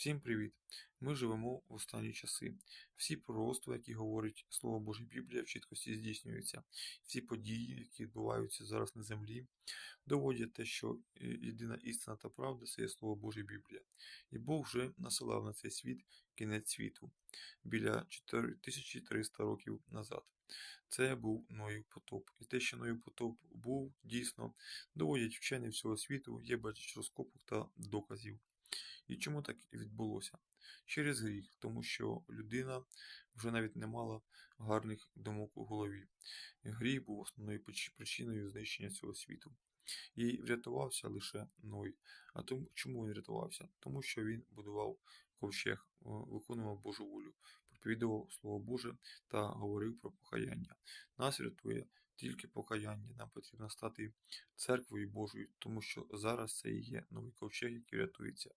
Всім привіт! Ми живемо в останні часи. Всі пророцтва, які говорить Слово Боже Біблія, в чіткості здійснюються. Всі події, які відбуваються зараз на землі, доводять те, що е, єдина істина та правда це є Слово Боже Біблія. І Бог вже насилав на цей світ кінець світу біля 4300 років назад. Це був Ноїв потоп. І те, що Ноїв потоп був, дійсно доводять вчені всього світу, є безліч розкопок та доказів. І чому так відбулося? Через гріх, тому що людина вже навіть не мала гарних думок у голові. Гріх був основною причиною знищення цього світу. І врятувався лише Ной. А тому, чому він врятувався? Тому що він будував ковчег, виконував Божу волю, проповідував Слово Боже та говорив про покаяння. Нас рятує тільки покаяння. Нам потрібно стати церквою Божою, тому що зараз це і є новий ковчег, який рятується.